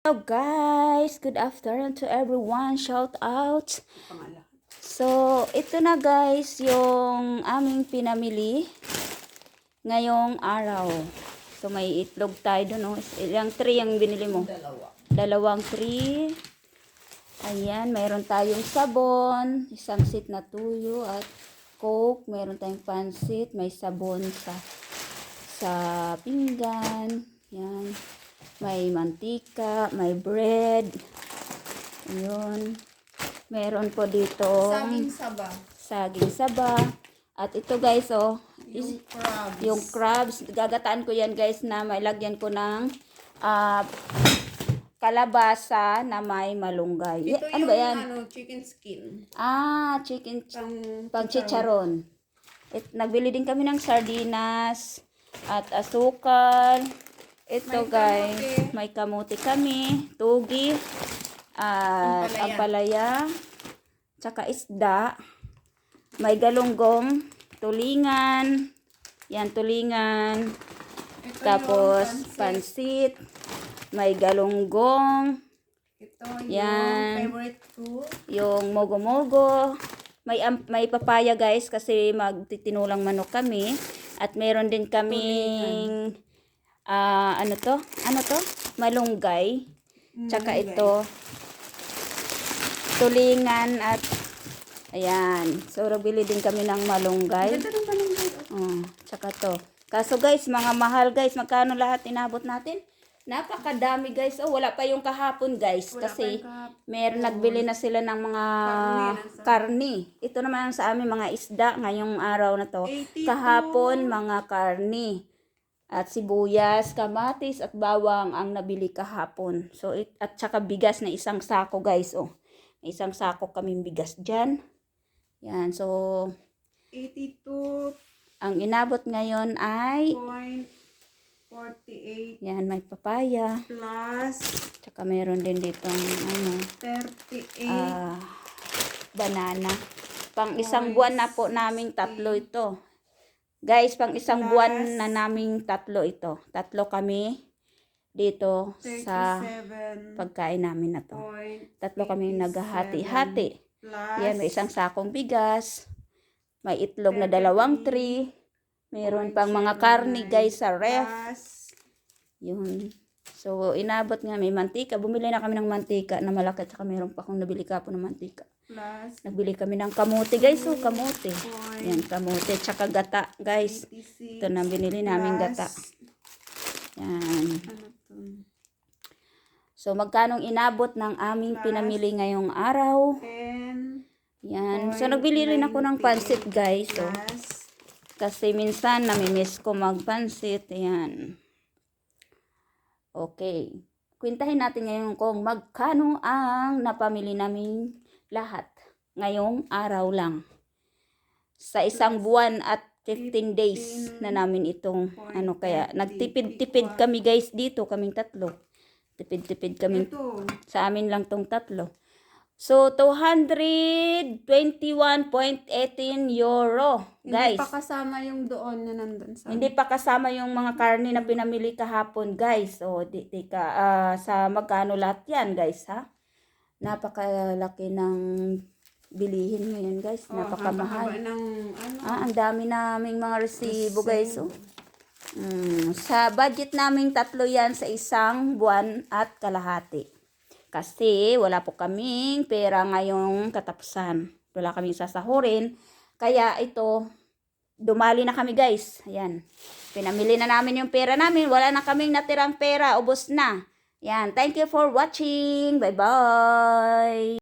Hello guys, good afternoon to everyone. Shout out. So, ito na guys yung aming pinamili ngayong araw. So, may itlog tayo doon. Oh. Ilang tray ang binili mo? Dalawa. Dalawang tray. Ayan, mayroon tayong sabon, isang sit na tuyo at coke. Mayroon tayong pansit, may sabon sa sa pinggan. Yan. May mantika, may bread. Ayun. Meron po dito Saging saba. saging saba. At ito guys, oh, is, Yung crabs. yung crabs, gagataan ko yan guys na may lagyan ko ng ah, kalabasa na may malunggay. Ito ano yung ba yan? ano, chicken skin. Ah, chicken ch- Pang, pang chicharon. It, nagbili din kami ng sardinas at asukal. Ito May guys, kamote. may kamuti kami, tugi, at Ampalaya. ampalaya, tsaka isda, may galunggong, tulingan, yan tulingan, Ito tapos pansit, pansit. may galunggong, Ito Yan. yung favorite food. yung mogo-mogo. May am- may papaya guys kasi magtitinulang manok kami at meron din kaming ah ano to? Ano to? Malunggay. Tsaka ito tulingan at ayan. So bili din kami ng malunggay. Ganda ng malunggay. Oh, oh. tsaka to. Kaso guys, mga mahal guys, magkano lahat inabot natin? Napakadami guys. Oh, wala pa yung kahapon guys. Wala kasi kahapon. meron nagbili na sila ng mga sa- karni. Ito naman sa amin mga isda ngayong araw na to. 82. Kahapon mga karni. At sibuyas, kamatis at bawang ang nabili kahapon. So it, at saka bigas na isang sako guys. Oh. May isang sako kaming bigas diyan. Yan. So 82.48. ang inabot ngayon ay yan may papaya. plus Tsaka meron din ditong ano 38. ah, banana. Pang isang buwan na po naming tatlo ito. Guys, pang isang buwan na naming tatlo ito. Tatlo kami dito sa 37. pagkain namin na to. Tatlo kami naghahati-hati. Plus Yan, may isang sakong bigas. May itlog na dalawang tray. Meron pang mga karni guys sa ref. Plus Yun. So, inabot nga, may mantika. Bumili na kami ng mantika na malaki. Tsaka meron pa akong nabili kapo ng mantika. plus Nagbili kami ng kamote, guys. Oh, kamote. Yan, kamote. Tsaka gata, guys. 86. Ito na binili namin gata. Yan. Ano to? So, magkanong inabot ng aming pinamili ngayong araw. 10 Yan. So, nagbili rin ako ng pansit, guys. So, plus kasi minsan, namimiss ko magpansit. Yan. Okay. Kwentahin natin ngayon kung magkano ang napamili namin lahat ngayong araw lang. Sa isang buwan at 15 days na namin itong ano kaya nagtipid-tipid kami guys dito kaming tatlo. Tipid-tipid kami sa amin lang tong tatlo. So 221.18 euro guys. Hindi pa kasama yung doon na nandun sa Hindi pa kasama yung mga karne na pinamili kahapon, guys. O, di, di ka, ah, sa magkano lahat yan, guys, ha? Napakalaki ng bilihin ngayon, guys. Oh, Napakamahal. ng ano. Ah, ang dami naming mga resibo, guys. Oh. Mm, sa budget naming tatlo yan sa isang buwan at kalahati. Kasi wala po kaming pera ngayong katapusan. Wala kaming sasahurin. Kaya ito, dumali na kami guys. Ayan. Pinamili na namin yung pera namin. Wala na kaming natirang pera. Ubos na. Yan. Thank you for watching. Bye-bye.